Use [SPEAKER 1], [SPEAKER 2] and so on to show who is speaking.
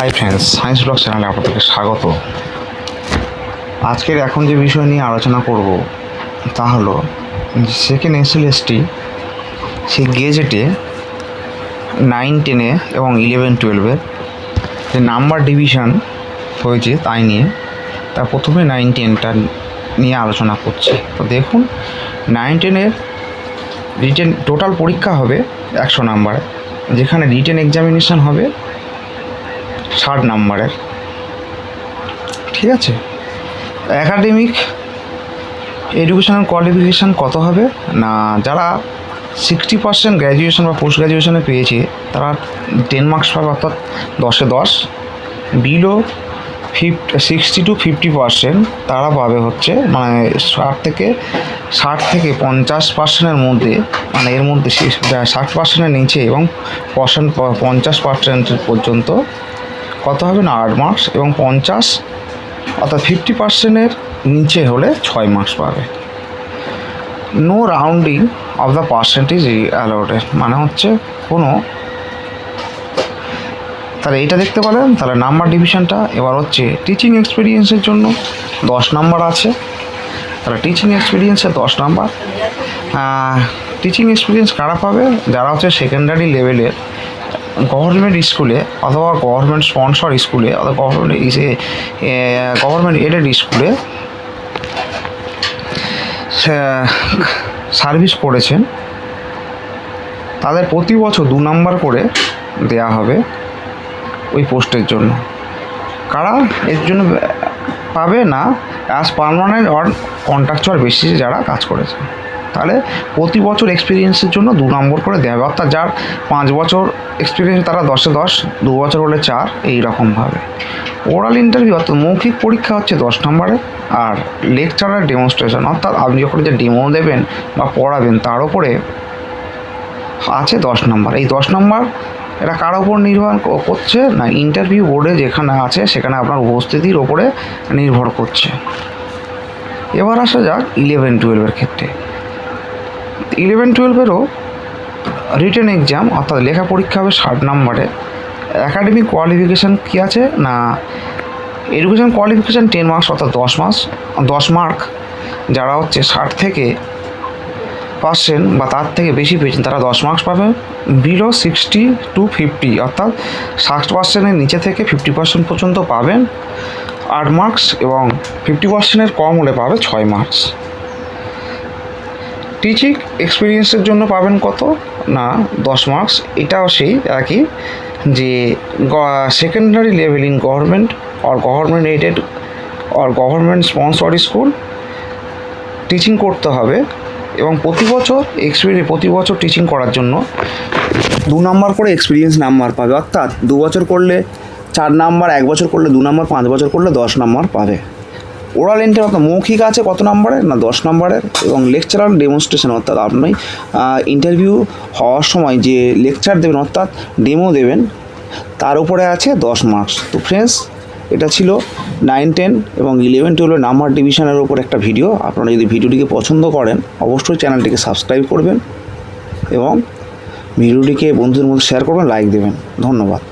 [SPEAKER 1] Hi friends science blog চ্যানেলে আপনাদেরকে স্বাগত। আজকের এখন যে বিষয় নিয়ে আলোচনা করব, তা হলো সেকেন্ড এসএলএসটি সেই গেজেটে নাইন টেনে এবং ইলেভেন টুয়েলভের যে নাম্বার ডিভিশন হয়েছে তাই নিয়ে, তা প্রথমে নাইন টেনটা নিয়ে আলোচনা করছি। তো দেখুন নাইন টেনের রিটেন টোটাল পরীক্ষা হবে একশো নাম্বারে যেখানে রিটেন এক্সামিনেশান হবে ষাট নাম্বারের। ঠিক আছে? একাডেমিক এডুকেশনাল কোয়ালিফিকেশান কত হবে? না, যারা সিক্সটি পার্সেন্ট গ্র্যাজুয়েশন বা পোস্ট গ্র্যাজুয়েশনে পেয়েছে, তারা টেন মার্কস পাবে, অর্থাৎ দশে দশ। Below fifty sixty to fifty percent তারা পাবে হচ্ছে মানে ষাট থেকে ষাট থেকে পঞ্চাশ পার্সেন্টের মধ্যে মানে এর মধ্যে ষাট পার্সেন্টের নিচে এবং পার্সেন্ট পঞ্চাশ পার্সেন্ট পর্যন্ত কত হবে না, আট মার্কস এবং পঞ্চাশ, অর্থাৎ ফিফটি পার্সেন্টের নিচে হলে ছয় মার্কস পাবে। No rounding off the percentage allowed মানে হচ্ছে কোনো তাহলে এইটা দেখতে পেলেন তাহলে নাম্বার ডিভিশনটা এবার হচ্ছে টিচিং এক্সপিরিয়েন্সের জন্য দশ নাম্বার আছে। তাহলে টিচিং এক্সপিরিয়েন্সে দশ নাম্বার টিচিং এক্সপিরিয়েন্স কারা পাবে? যারা হচ্ছে সেকেন্ডারি লেভেলের গভর্নমেন্ট স্কুলে অথবা গভর্নমেন্ট স্পন্সর স্কুলে অথবা গভর্নমেন্ট গভর্নমেন্ট এডেড স্কুলে সার্ভিস করেছেন। তাদের প্রতি বছর দু নম্বর করে দেয়া হবে ওই পোস্টের জন্য। কারা এর জন্য পাবে না অ্যাজ পারমানেন্ট অর কন্ট্রাকচুয়াল বেসিসে যারা কাজ করেছে তাহলে প্রতি বছর এক্সপিরিয়েন্সের জন্য দু নম্বর করে দেওয়া হবে। অর্থাৎ যার পাঁচ বছর এক্সপিরিয়েন্স তারা দশে দশ, দু বছর হলে চার এই রকমভাবে ওরাল ইন্টারভিউ অর্থাৎ মৌখিক পরীক্ষা হচ্ছে দশ নম্বরে আর লেকচারার ডেমনস্ট্রেশন অর্থাৎ আপনি যখন যে ডেমো দেবেন বা পড়াবেন, তার উপরে আছে দশ নম্বর। এই দশ নম্বর এটা কার ওপর নির্ভর করছে না ইন্টারভিউ বোর্ডে যেখানে আছে, সেখানে আপনার উপস্থিতির ওপরে নির্ভর করছে। এবার আসা যাক ইলেভেন টুয়েলভের ক্ষেত্রে। ইলেভেন টুয়েলভেরও রিটেন এক্সাম অর্থাৎ লেখা পরীক্ষা হবে ষাট নম্বরে। অ্যাকাডেমিক কোয়ালিফিকেশান কী আছে? না এডুকেশন কোয়ালিফিকেশান টেন মার্কস অর্থাৎ দশ মাস দশ মার্ক যারা হচ্ছে ষাট থেকে পার্সেন্ট বা তার থেকে বেশি পেয়েছেন, তারা দশ মার্কস পাবে। বিলো সিক্সটি টু ফিফটি অর্থাৎ ষাট পার্সেন্টের নিচে থেকে ফিফটি পার্সেন্ট পর্যন্ত পাবেন। আট মার্কস এবং ফিফটি পার্সেন্টের কম হলে পাবে ছয় মার্কস টিচিং এক্সপিরিয়েন্সের জন্য পাবেন কত? না, দশ মার্কস এটাও সেই একই যে secondary level in government or government aided or government sponsor school teaching করতে হবে এবং প্রতি বছর এক্সপিরিয়েন্স প্রতি বছর টিচিং করার জন্য দু নাম্বার করে এক্সপিরিয়েন্স নাম্বার পাবে। অর্থাৎ দু বছর করলে চার নাম্বার এক বছর করলে দু নাম্বার পাঁচ বছর করলে দশ নাম্বার পাবে। ওরাল এন্টার অর্থাৎ মৌখিক আছে কত নাম্বারের? না দশ নাম্বারের? এবং লেকচারাল ডেমনস্ট্রেশন অর্থাৎ আপনি ইন্টারভিউ হওয়ার সময় যে লেকচার দেবেন অর্থাৎ ডেমো দেবেন, তার উপরে আছে দশ মার্কস তো ফ্রেন্ডস এটা ছিল নাইন টেন এবং ইলেভেন টুয়েলভের নাম্বার ডিভিশনের উপর একটা ভিডিও আপনারা যদি ভিডিওটিকে পছন্দ করেন, অবশ্যই চ্যানেলটিকে সাবস্ক্রাইব করবেন এবং ভিডিওটিকে বন্ধুদের মধ্যে শেয়ার করবেন লাইক দেবেন। ধন্যবাদ।